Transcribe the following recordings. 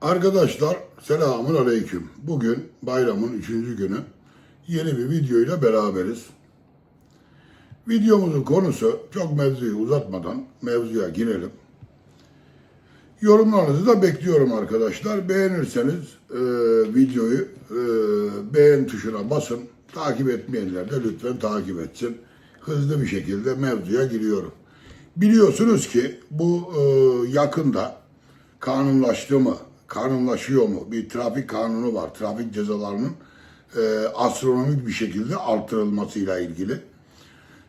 Arkadaşlar selamun aleyküm. Bugün bayramın üçüncü günü. Yeni bir videoyla beraberiz. Videomuzun konusu çok mevzuyu uzatmadan mevzuya girelim. Yorumlarınızı da bekliyorum arkadaşlar. Beğenirseniz e, videoyu e, beğen tuşuna basın. Takip etmeyenler de lütfen takip etsin. Hızlı bir şekilde mevzuya giriyorum. Biliyorsunuz ki bu e, yakında kanunlaştı mı, kanunlaşıyor mu? Bir trafik kanunu var. Trafik cezalarının e, astronomik bir şekilde artırılmasıyla ilgili.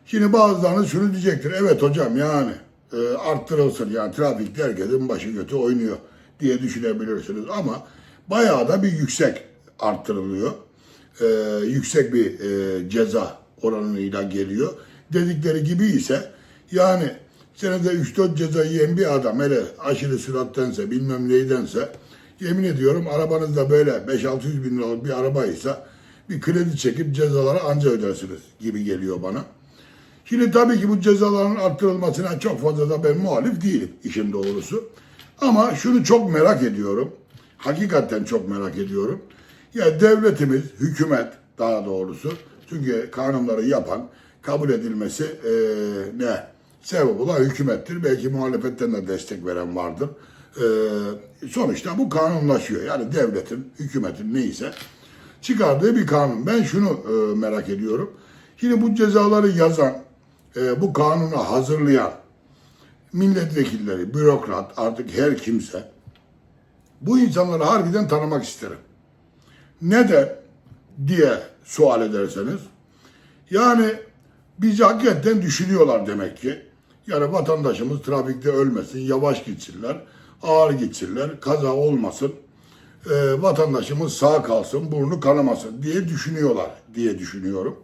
Şimdi bazılarınız şunu diyecektir. Evet hocam yani e, arttırılsın. Yani trafikte herkesin başı kötü oynuyor diye düşünebilirsiniz. Ama bayağı da bir yüksek arttırılıyor. E, yüksek bir e, ceza oranıyla geliyor. Dedikleri gibi ise yani senede 3-4 ceza yiyen bir adam hele aşırı sürattense bilmem neydense yemin ediyorum arabanızda böyle 5-600 bin liralık bir arabaysa bir kredi çekip cezaları anca ödersiniz gibi geliyor bana. Şimdi tabii ki bu cezaların arttırılmasına çok fazla da ben muhalif değilim işin doğrusu. Ama şunu çok merak ediyorum. Hakikaten çok merak ediyorum. Ya devletimiz, hükümet daha doğrusu. Çünkü kanunları yapan, kabul edilmesi eee, ne? Sebep olan hükümettir. Belki muhalefetten de destek veren vardır. Eee, sonuçta bu kanunlaşıyor. Yani devletin, hükümetin neyse çıkardığı bir kanun. Ben şunu e, merak ediyorum. Şimdi bu cezaları yazan, e, bu kanunu hazırlayan milletvekilleri, bürokrat, artık her kimse bu insanları harbiden tanımak isterim. Neden diye sual ederseniz yani bizi hakikaten düşünüyorlar demek ki. Yani vatandaşımız trafikte ölmesin, yavaş gitsinler, ağır gitsinler, kaza olmasın, e, vatandaşımız sağ kalsın, burnu kanamasın diye düşünüyorlar diye düşünüyorum.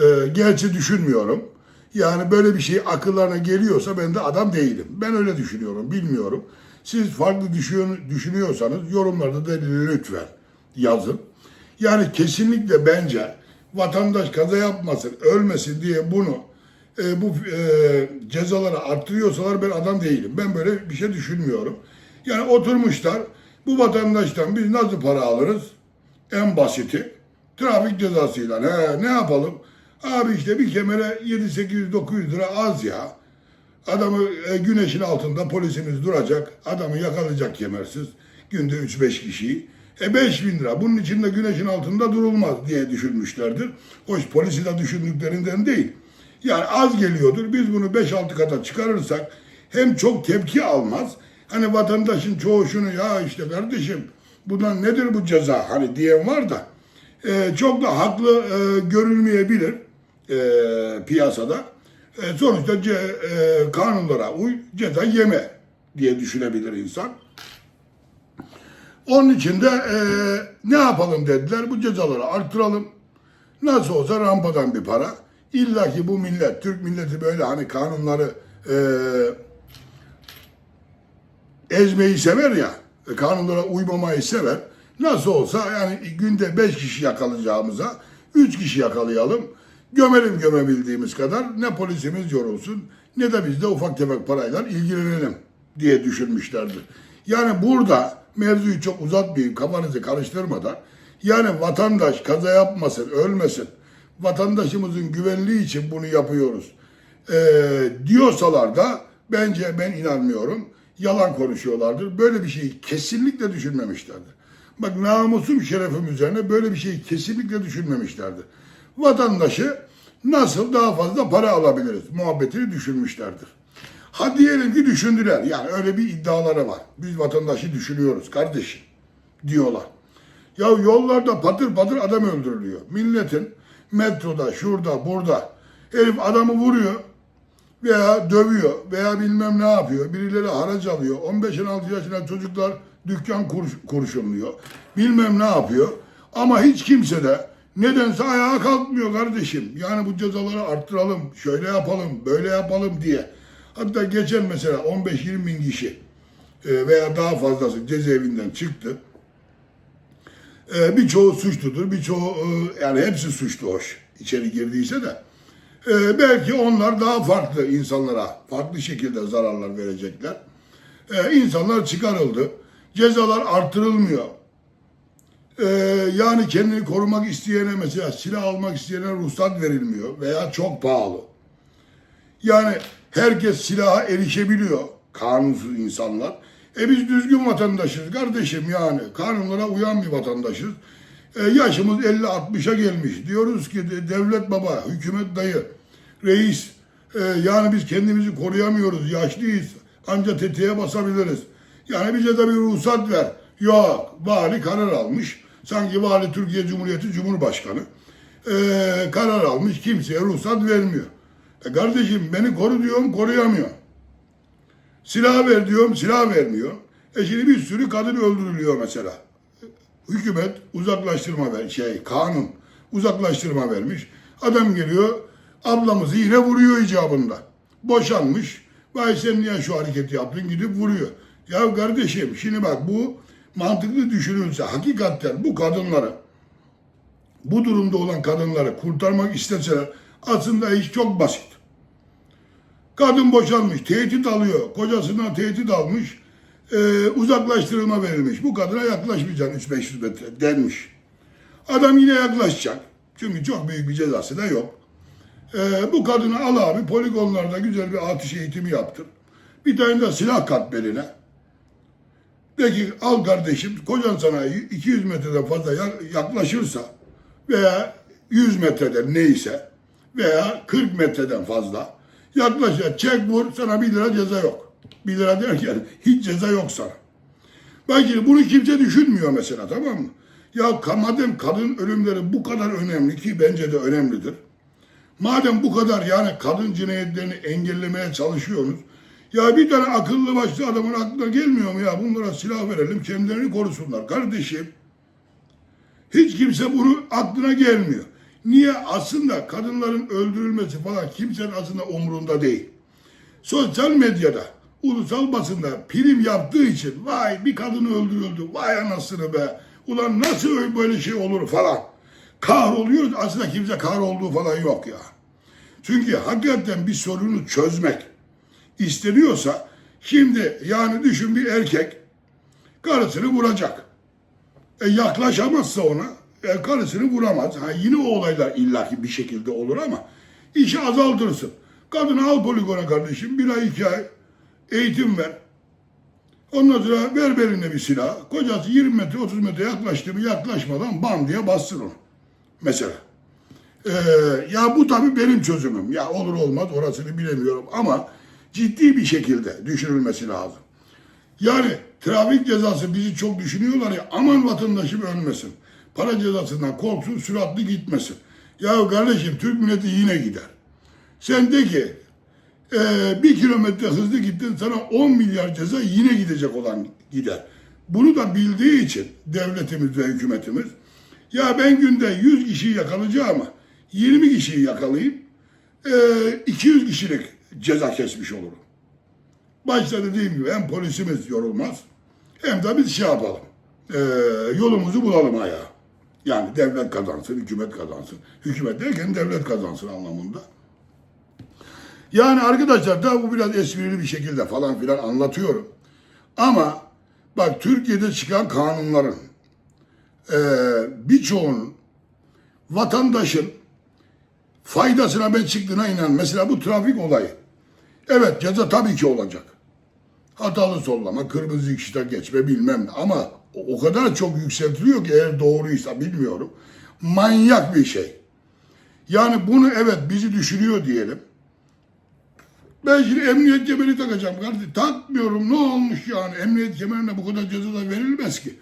E, gerçi düşünmüyorum. Yani böyle bir şey akıllarına geliyorsa ben de adam değilim. Ben öyle düşünüyorum, bilmiyorum. Siz farklı düşüyor, düşünüyorsanız yorumlarda da lütfen yazın. Yani kesinlikle bence vatandaş kaza yapmasın, ölmesin diye bunu e, bu e, cezaları arttırıyorsalar ben adam değilim. Ben böyle bir şey düşünmüyorum. Yani oturmuşlar bu vatandaştan biz nasıl para alırız? En basiti trafik cezasıyla. He, ne yapalım? Abi işte bir kemere 7 800 900 lira az ya. Adamı e, güneşin altında polisimiz duracak. Adamı yakalayacak kemersiz. Günde 3-5 kişiyi. E 5 bin lira. Bunun için de güneşin altında durulmaz diye düşünmüşlerdir. Hoş polisi de düşündüklerinden değil. Yani az geliyordur. Biz bunu 5-6 kata çıkarırsak hem çok tepki almaz. Hani vatandaşın çoğu şunu ya işte kardeşim bundan nedir bu ceza hani diyen var da e, çok da haklı e, görülmeyebilir e, piyasada. E, sonuçta ce, e, kanunlara uy, ceza yeme diye düşünebilir insan. Onun için de e, ne yapalım dediler, bu cezaları arttıralım. Nasıl olsa rampadan bir para. İlla ki bu millet, Türk milleti böyle hani kanunları e, ezmeyi sever ya, e, kanunlara uymamayı sever. Nasıl olsa yani günde beş kişi yakalayacağımıza üç kişi yakalayalım. Gömelim gömebildiğimiz kadar. Ne polisimiz yorulsun ne de biz de ufak tefek parayla ilgilenelim diye düşünmüşlerdir. Yani burada mevzuyu çok uzatmayayım kafanızı karıştırmadan yani vatandaş kaza yapmasın, ölmesin. Vatandaşımızın güvenliği için bunu yapıyoruz. Ee, diyorsalar da bence ben inanmıyorum. Yalan konuşuyorlardır. Böyle bir şeyi kesinlikle düşünmemişlerdir. Bak namusum şerefim üzerine böyle bir şeyi kesinlikle düşünmemişlerdir. Vatandaşı nasıl daha fazla para alabiliriz muhabbetini düşünmüşlerdir. Ha diyelim ki düşündüler. Yani öyle bir iddiaları var. Biz vatandaşı düşünüyoruz kardeşim diyorlar. Ya yollarda patır patır adam öldürülüyor. Milletin metroda, şurada, burada herif adamı vuruyor veya dövüyor veya bilmem ne yapıyor. Birileri haraç alıyor. 15-16 yaşında çocuklar dükkan kur, kurşunluyor. Bilmem ne yapıyor. Ama hiç kimse de nedense ayağa kalkmıyor kardeşim. Yani bu cezaları arttıralım, şöyle yapalım, böyle yapalım diye. Hatta geçen mesela 15-20 bin kişi e, veya daha fazlası cezaevinden çıktı. E, birçoğu suçludur, birçoğu e, yani hepsi suçlu hoş içeri girdiyse de. E, belki onlar daha farklı insanlara farklı şekilde zararlar verecekler. E, insanlar çıkarıldı. Cezalar artırılmıyor. Ee, yani kendini korumak isteyene mesela silah almak isteyene ruhsat verilmiyor veya çok pahalı. Yani herkes silaha erişebiliyor kanunsuz insanlar. E biz düzgün vatandaşız kardeşim yani kanunlara uyan bir vatandaşız. E yaşımız 50-60'a gelmiş. Diyoruz ki de- devlet baba, hükümet dayı, reis e, yani biz kendimizi koruyamıyoruz, yaşlıyız. Anca tetiğe basabiliriz. Yani bize de bir ruhsat ver. Yok, vali karar almış. Sanki vali Türkiye Cumhuriyeti Cumhurbaşkanı. E, karar almış, kimseye ruhsat vermiyor. E kardeşim beni koru diyorum, koruyamıyor. Silah ver diyorum, silah vermiyor. E şimdi bir sürü kadın öldürülüyor mesela. Hükümet uzaklaştırma ver, şey kanun uzaklaştırma vermiş. Adam geliyor, ablamızı yine vuruyor icabında. Boşanmış. Vay sen niye şu hareketi yaptın gidip vuruyor. Ya kardeşim şimdi bak bu mantıklı düşünülse hakikaten bu kadınları bu durumda olan kadınları kurtarmak isteseler aslında iş çok basit. Kadın boşanmış, tehdit alıyor. Kocasından tehdit almış. e, uzaklaştırılma verilmiş. Bu kadına yaklaşmayacaksın 3-500 metre denmiş. Adam yine yaklaşacak. Çünkü çok büyük bir cezası da yok. E, bu kadını al abi poligonlarda güzel bir atış eğitimi yaptır. Bir tane de silah kat beline. De ki al kardeşim kocan sana 200 metreden fazla ya- yaklaşırsa veya 100 metreden neyse veya 40 metreden fazla yaklaşır çek vur sana 1 lira ceza yok. 1 lira derken hiç ceza yok sana. Şimdi bunu kimse düşünmüyor mesela tamam mı? Ya madem kadın ölümleri bu kadar önemli ki bence de önemlidir. Madem bu kadar yani kadın cinayetlerini engellemeye çalışıyorsunuz. Ya bir tane akıllı başlı adamın aklına gelmiyor mu ya bunlara silah verelim kendilerini korusunlar kardeşim. Hiç kimse bunu aklına gelmiyor. Niye? Aslında kadınların öldürülmesi falan kimsenin aslında umurunda değil. Sosyal medyada, ulusal basında prim yaptığı için vay bir kadın öldürüldü, vay anasını be, ulan nasıl öyle böyle şey olur falan. Kahroluyoruz aslında kimse kahrolduğu falan yok ya. Çünkü hakikaten bir sorunu çözmek isteniyorsa şimdi yani düşün bir erkek karısını vuracak. E, yaklaşamazsa ona e, karısını vuramaz. Ha, yine o olaylar illaki bir şekilde olur ama işi azaltırsın. Kadını al poligona kardeşim bir ay iki ay eğitim ver. Ondan sonra ver beline bir silah. Kocası 20 metre 30 metre yaklaştı mı yaklaşmadan bam diye bassın onu. Mesela. Ee, ya bu tabii benim çözümüm. Ya olur olmaz orasını bilemiyorum ama ciddi bir şekilde düşünülmesi lazım. Yani trafik cezası bizi çok düşünüyorlar ya aman vatandaşım ölmesin. Para cezasından korksun süratli gitmesin. Ya kardeşim Türk milleti yine gider. Sen de ki e, bir kilometre hızlı gittin sana 10 milyar ceza yine gidecek olan gider. Bunu da bildiği için devletimiz ve hükümetimiz ya ben günde 100 kişiyi yakalayacağım ama 20 kişiyi yakalayayım e, 200 kişilik ceza kesmiş olurum. Başta dediğim gibi hem polisimiz yorulmaz hem de biz şey yapalım. e, yolumuzu bulalım ayağa. Yani devlet kazansın, hükümet kazansın. Hükümet derken devlet kazansın anlamında. Yani arkadaşlar da bu biraz esprili bir şekilde falan filan anlatıyorum. Ama bak Türkiye'de çıkan kanunların e, birçoğunun vatandaşın faydasına ben çıktığına inan. Mesela bu trafik olayı. Evet ceza tabii ki olacak. Hatalı sollama, kırmızı ışıkta geçme bilmem ne. Ama o kadar çok yükseltiliyor ki eğer doğruysa bilmiyorum. Manyak bir şey. Yani bunu evet bizi düşürüyor diyelim. Ben şimdi emniyet kemeri takacağım kardeşim. Takmıyorum ne olmuş yani. Emniyet kemerine bu kadar ceza da verilmez ki.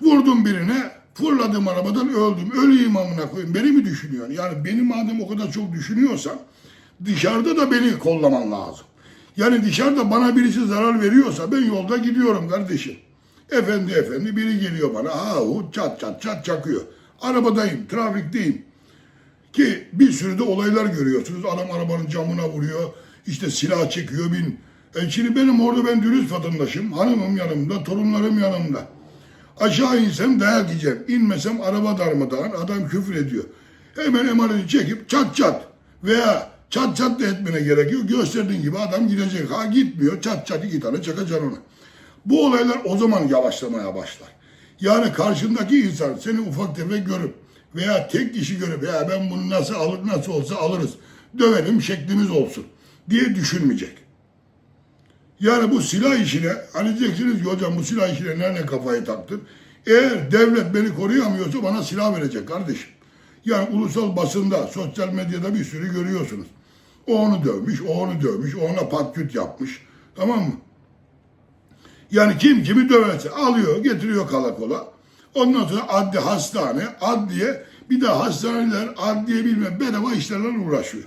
Vurdum birine, fırladım arabadan öldüm. Öleyim amına koyayım. Beni mi düşünüyorsun? Yani beni madem o kadar çok düşünüyorsan dışarıda da beni kollaman lazım. Yani dışarıda bana birisi zarar veriyorsa ben yolda gidiyorum kardeşim. Efendi efendi biri geliyor bana. Ha hu çat çat çat çakıyor. Arabadayım, trafikteyim. Ki bir sürü de olaylar görüyorsunuz. Adam arabanın camına vuruyor. işte silah çekiyor bin. E şimdi benim orada ben dürüst vatandaşım. Hanımım yanımda, torunlarım yanımda. Aşağı insem dayak yiyeceğim. İnmesem araba darmadağın. Adam küfür ediyor. Hemen emaneti çekip çat çat veya çat çat da etmene gerek yok. Gösterdiğin gibi adam gidecek. Ha gitmiyor. Çat çat iki tane çakacaksın ona. Bu olaylar o zaman yavaşlamaya başlar. Yani karşındaki insan seni ufak tefek görüp veya tek kişi görüp ya ben bunu nasıl alır nasıl olsa alırız dövelim şeklimiz olsun diye düşünmeyecek. Yani bu silah işine hani diyeceksiniz ki hocam bu silah işine nerede kafayı taktın? Eğer devlet beni koruyamıyorsa bana silah verecek kardeşim. Yani ulusal basında, sosyal medyada bir sürü görüyorsunuz. O onu dövmüş, o onu dövmüş, o ona patküt yapmış. Tamam mı? Yani kim kimi döverse alıyor, getiriyor karakola. Ondan sonra adli hastane, adliye, bir de hastaneler, adliye bilmem bedava işlerle uğraşıyor.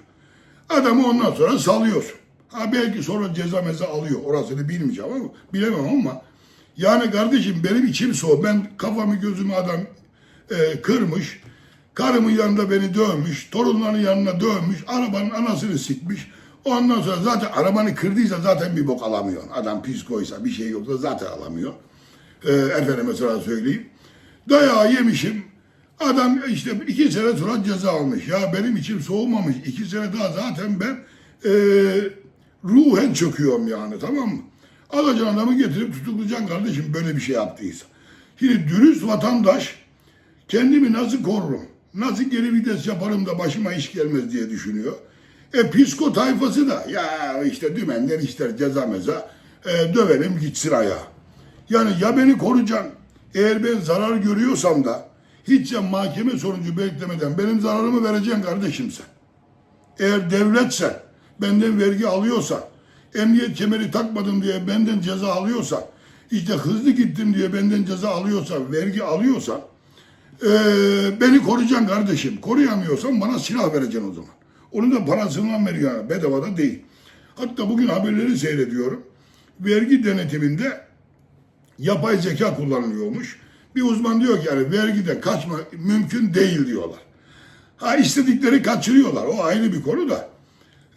Adamı ondan sonra salıyorsun. Ha belki sonra ceza meza alıyor. Orasını bilmeyeceğim ama bilemem ama yani kardeşim benim içim soğuk. Ben kafamı gözümü adam e, kırmış. Karımın yanında beni dövmüş. Torunların yanına dövmüş. Arabanın anasını sikmiş. Ondan sonra zaten arabanı kırdıysa zaten bir bok alamıyor. Adam psikoysa bir şey yoksa zaten alamıyor. E, efendim mesela söyleyeyim. Dayağı yemişim. Adam işte iki sene sonra ceza almış. Ya benim içim soğumamış. İki sene daha zaten ben e, ruhen çöküyorum yani tamam mı? Alacaksın adamı getirip tutuklayacaksın kardeşim böyle bir şey yaptıysa. Şimdi dürüst vatandaş kendimi nasıl korurum? Nasıl geri vites yaparım da başıma iş gelmez diye düşünüyor. E psiko tayfası da ya işte dümenden ister ceza meza e, dövelim gitsin ayağa. Yani ya beni koruyacaksın eğer ben zarar görüyorsam da hiç ya mahkeme sonucu beklemeden benim zararımı vereceksin kardeşim sen. Eğer devletsen, benden vergi alıyorsan, emniyet kemeri takmadım diye benden ceza alıyorsan, işte hızlı gittim diye benden ceza alıyorsan, vergi alıyorsan, eee, beni koruyacaksın kardeşim. Koruyamıyorsan bana silah vereceksin o zaman. Onun da parasından veriyor yani, bedavada değil. Hatta bugün haberleri seyrediyorum. Vergi denetiminde yapay zeka kullanılıyormuş. Bir uzman diyor ki yani vergiden kaçma mümkün değil diyorlar. Ha istedikleri kaçırıyorlar. O ayrı bir konu da.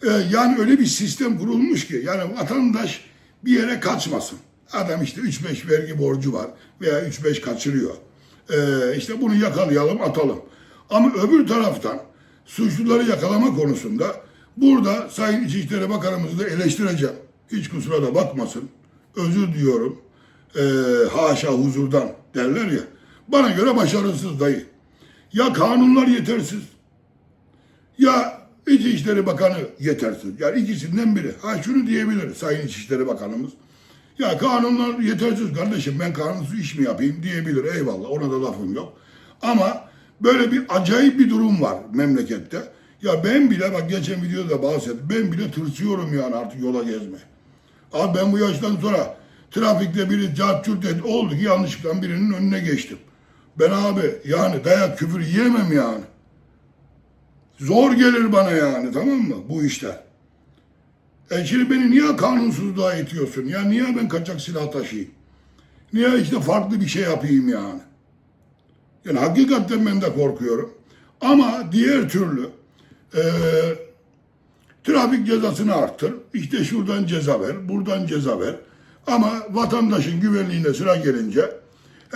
Ee, yani öyle bir sistem kurulmuş ki yani vatandaş bir yere kaçmasın. Adam işte 3-5 vergi borcu var veya 3-5 kaçırıyor. Ee, işte bunu yakalayalım atalım. Ama öbür taraftan suçluları yakalama konusunda burada Sayın İçişleri Bakanımızı da eleştireceğim. Hiç kusura da bakmasın. Özür diyorum. Ee, haşa huzurdan derler ya. Bana göre başarısız dayı. Ya kanunlar yetersiz ya İçişleri Bakanı yetersiz. Yani ikisinden biri. Ha şunu diyebilir Sayın İçişleri Bakanımız. Ya kanunlar yetersiz kardeşim ben kanunsuz iş mi yapayım diyebilir. Eyvallah ona da lafım yok. Ama böyle bir acayip bir durum var memlekette. Ya ben bile bak geçen videoda bahsettim. Ben bile tırsıyorum yani artık yola gezmeye. Abi ben bu yaştan sonra trafikte biri cartçurt et oldu ki yanlışlıkla birinin önüne geçtim. Ben abi yani dayak küfür yiyemem yani. Zor gelir bana yani tamam mı bu işler. E şimdi beni niye kanunsuzluğa itiyorsun? Ya niye ben kaçak silah taşıyayım? Niye işte farklı bir şey yapayım yani? Yani hakikaten ben de korkuyorum. Ama diğer türlü e, trafik cezasını arttır. İşte şuradan ceza ver, buradan ceza ver. Ama vatandaşın güvenliğine sıra gelince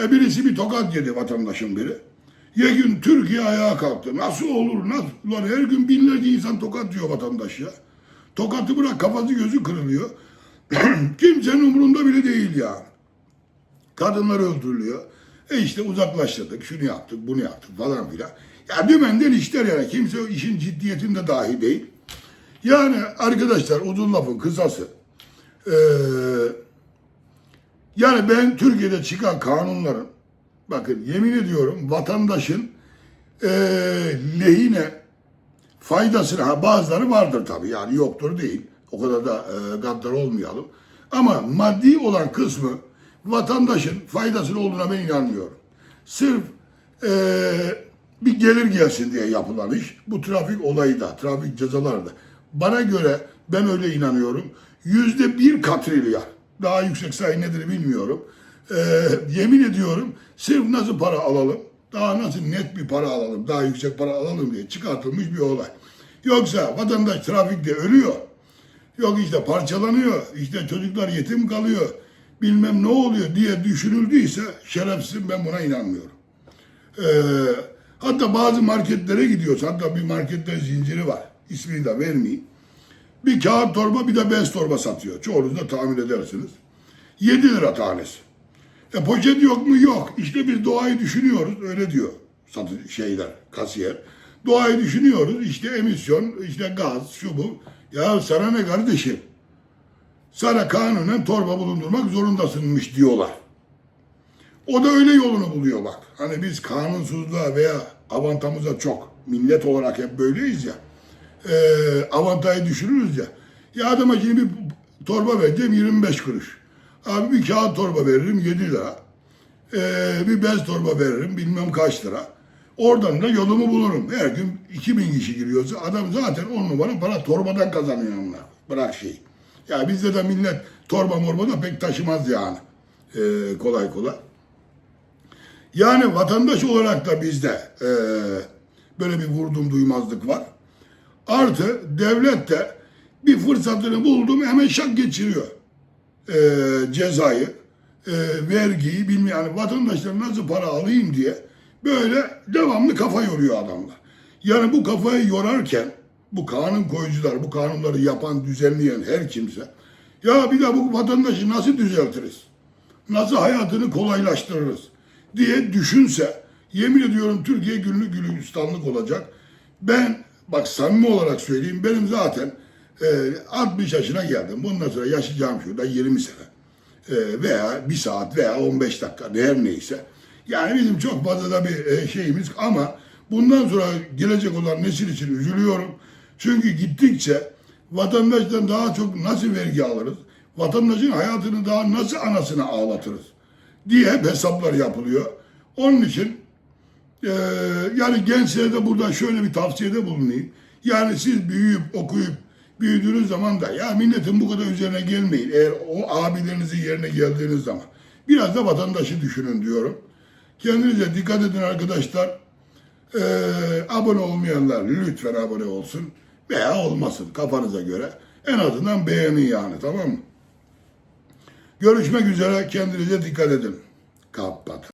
e, birisi bir tokat yedi vatandaşın biri. Ya gün Türkiye ayağa kalktı. Nasıl olur? Nasıl? Ulan her gün binlerce insan tokat diyor vatandaş ya. Tokatı bırak kafası gözü kırılıyor. Kimsenin umurunda bile değil yani. Kadınlar öldürülüyor. E işte uzaklaştırdık, şunu yaptık, bunu yaptık falan filan. Ya dümenden işler yani. Kimse işin ciddiyetinde dahi değil. Yani arkadaşlar uzun lafın kısası. Ee, yani ben Türkiye'de çıkan kanunların bakın yemin ediyorum vatandaşın eee lehine faydasını ha bazıları vardır tabii yani yoktur değil. O kadar da e, gaddar olmayalım. Ama maddi olan kısmı vatandaşın faydasının olduğuna ben inanmıyorum. Sırf e, bir gelir gelsin diye yapılan iş bu trafik olayı da, trafik cezaları da. Bana göre ben öyle inanıyorum. Yüzde bir katrilyar. Daha yüksek sayı nedir bilmiyorum. E, yemin ediyorum sırf nasıl para alalım, daha nasıl net bir para alalım, daha yüksek para alalım diye çıkartılmış bir olay. Yoksa vatandaş trafikte ölüyor. Yok işte parçalanıyor, işte çocuklar yetim kalıyor, bilmem ne oluyor diye düşünüldüyse şerefsiz ben buna inanmıyorum. Ee, hatta bazı marketlere gidiyoruz, hatta bir markette zinciri var, ismini de vermeyeyim. Bir kağıt torba bir de bez torba satıyor. Çoğunuz da tahmin edersiniz. 7 lira tanesi. E poşet yok mu? Yok. İşte biz doğayı düşünüyoruz. Öyle diyor satı şeyler, kasiyer. Doğayı düşünüyoruz. İşte emisyon, işte gaz, şu bu. Ya sana ne kardeşim? Sana kanunen torba bulundurmak zorundasınmış diyorlar. O da öyle yolunu buluyor bak. Hani biz kanunsuzluğa veya avantamıza çok millet olarak hep böyleyiz ya. E, avantajı düşünürüz ya. Ya adama şimdi bir torba vereceğim 25 kuruş. Abi bir kağıt torba veririm 7 lira. Ee, bir bez torba veririm bilmem kaç lira. Oradan da yolumu bulurum. Her gün 2000 kişi giriyorsa adam zaten 10 numara para torbadan kazanıyor onlar. Bırak şey. Ya bizde de millet torba morba da pek taşımaz yani. Ee, kolay kolay. Yani vatandaş olarak da bizde ee, böyle bir vurdum duymazlık var. Artı devlet de bir fırsatını buldum hemen şak geçiriyor e, cezayı, e, vergiyi bilmeyen yani vatandaşlar nasıl para alayım diye böyle devamlı kafa yoruyor adamlar. Yani bu kafayı yorarken bu kanun koyucular, bu kanunları yapan, düzenleyen her kimse ya bir de bu vatandaşı nasıl düzeltiriz? Nasıl hayatını kolaylaştırırız diye düşünse yemin ediyorum Türkiye günlük gülistanlık olacak. Ben bak samimi olarak söyleyeyim benim zaten e, 60 yaşına geldim. Bundan sonra yaşayacağım şurada 20 sene. E, veya bir saat veya 15 dakika her neyse. Yani bizim çok fazla da bir e, şeyimiz ama bundan sonra gelecek olan nesil için üzülüyorum. Çünkü gittikçe vatandaştan daha çok nasıl vergi alırız? Vatandaşın hayatını daha nasıl anasını ağlatırız? diye hep hesaplar yapılıyor. Onun için ee, yani gençlere de buradan şöyle bir tavsiyede bulunayım. Yani siz büyüyüp okuyup büyüdüğünüz zaman da ya milletin bu kadar üzerine gelmeyin. Eğer o abilerinizin yerine geldiğiniz zaman. Biraz da vatandaşı düşünün diyorum. Kendinize dikkat edin arkadaşlar. Ee, abone olmayanlar lütfen abone olsun. Veya olmasın kafanıza göre. En azından beğenin yani tamam mı? Görüşmek üzere. Kendinize dikkat edin. Kapat.